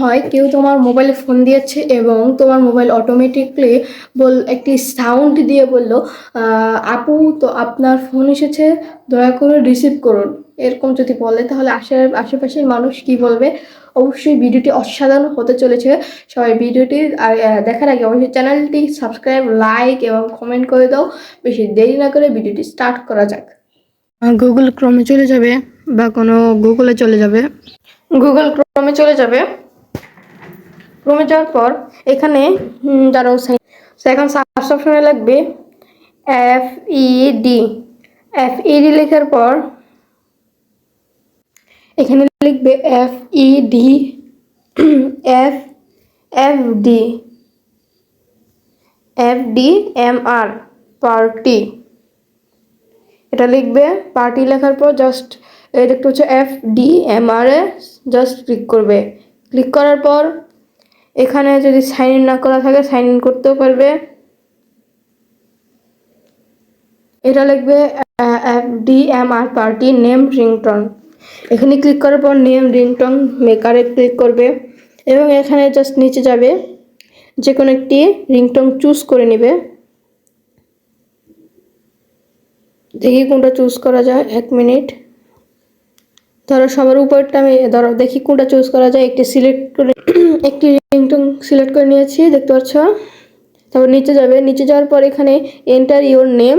হয় কেউ তোমার মোবাইলে ফোন দিয়েছে এবং তোমার মোবাইল অটোমেটিকলি বল একটি সাউন্ড দিয়ে বলল আপু তো আপনার ফোন এসেছে দয়া করে রিসিভ করুন। এরকম যদি বলে তাহলে আশে আশেপাশের মানুষ কি বলবে? অবশ্যই ভিডিওটি অসাধারণ হতে চলেছে। সবাই ভিডিওটি দেখার আগে অবশ্যই চ্যানেলটি সাবস্ক্রাইব লাইক এবং কমেন্ট করে দাও। বেশি দেরি না করে ভিডিওটি স্টার্ট করা যাক। গুগল ক্রমে চলে যাবে বা কোনো গুগলে চলে যাবে? গুগল ক্রমে চলে যাবে। ক্রমে যাওয়ার পর এখানে দাঁড়াও এখন সার্চ লাগবে F E D F E D লেখার পর এখানে লিখবে F E D F F D F D M R party এটা লিখবে পার্টি লেখার পর জাস্ট এটা একটু হচ্ছে F D M R A just click করবে। ক্লিক করার পর এখানে যদি সাইন ইন না করা থাকে সাইন ইন করতেও পারবে। এটা লিখবে F D M R party name ringtone এখানে ক্লিক করার পর নেম রিংটন মেকারে ক্লিক করবে এবং এখানে জাস্ট নিচে যাবে। যে কোনো একটি রিংটন চুজ করে নেবে। দেখি কোনটা চুজ করা যায়, এক মিনিট ধরো সবার উপরটা আমি, ধরো দেখি কোনটা চুজ করা যায়, একটি সিলেক্ট করে, একটি রিংটন সিলেক্ট করে নিয়েছি, দেখতে পাচ্ছ? তারপর নিচে যাবে। নিচে যাওয়ার পর এখানে এন্টার ইওর নেম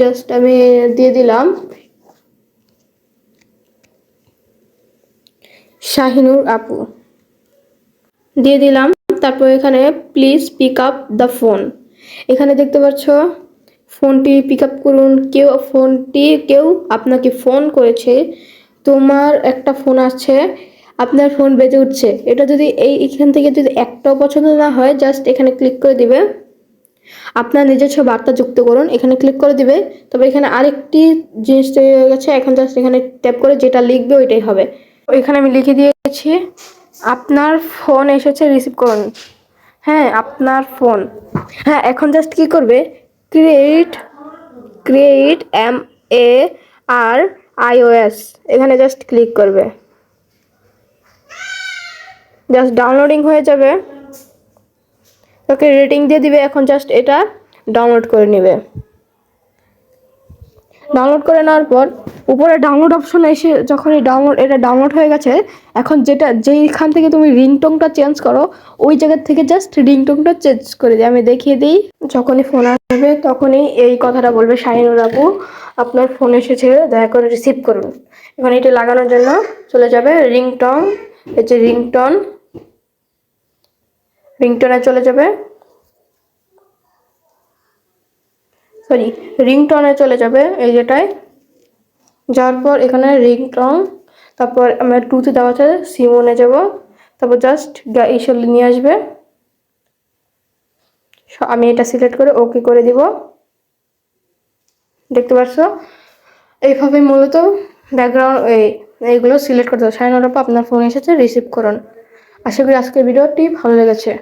জাস্ট আমি দিয়ে দিলাম। শাহিনুর আপু। দিয়ে দিলাম। তারপর এখানে please pick up the phone এখানে দেখতে পাচ্ছ ফোনটি পিক আপ করুন। কেউ ফোনটি কেউ আপনাকে ফোন করেছে। তোমার একটা ফোন আছে। আপনার ফোন বেজে উঠছে। এটা যদি এই এখান থেকে যদি একটাও পছন্দ না হয় জাস্ট এখানে ক্লিক করে দিবে। আপনার নিজস্ব বার্তা যুক্ত করুন, এখানে ক্লিক করে দিবে। তবে এখানে আরেকটি জিনিস তৈরি হয়ে গেছে, এখন জাস্ট এখানে ট্যাপ করে যেটা লিখবে ওইটাই হবে। এখানে আমি লিখে দিয়েছি, আপনার ফোন এসেছে রিসিভ করুন। হ্যাঁ আপনার ফোন হ্যাঁ এখন জাস্ট কি করবে? Create create M A R iOS এখানে জাস্ট ক্লিক করবে। জাস্ট ডাউনলোডিং হয়ে যাবে। ওকে রেটিং দিয়ে দিবে এখন জাস্ট এটা ডাউনলোড করে নেবে। ডাউনলোড করে নেওয়ার পর উপরে ডাউনলোড অপশন এসে যখন এই ডাউনলোড এটা ডাউনলোড হয়ে গেছে, এখন যেটা, যেইখান থেকে তুমি রিংটোনটা চেঞ্জ করো, ওই জায়গা থেকে জাস্ট রিংটোনটা চেঞ্জ করে দিই আমি দেখিয়ে দিই। যখনই ফোন আসবে, তখনই এই কথাটা বলবে শাহিনুর আপু। আপনার ফোন এসেছে, দয়া করে রিসিভ করুন। এখন এটা লাগানোর জন্য চলে যাবে রিংটন এই যে রিংটন রিংটনে চলে যাবে। সরি রিংটনে চলে যাবে এই যেটায়। যাওয়ার পর এখানে রিংটন তারপর আমার টুতে দেওয়া আছে সিমনে যাব। তারপর জাস্ট এইসব নিয়ে আসবে। আমি এটা সিলেক্ট করে ওকে করে দিব। দেখতে পাচ্ছ এইভাবে মূলত ব্যাকগ্রাউন্ড এই এইগুলো সিলেক্ট করতে হবে। সাইন আপনার ফোন এসেছে রিসিভ করুন। আশা করি আজকের ভিডিওটি ভালো লেগেছে।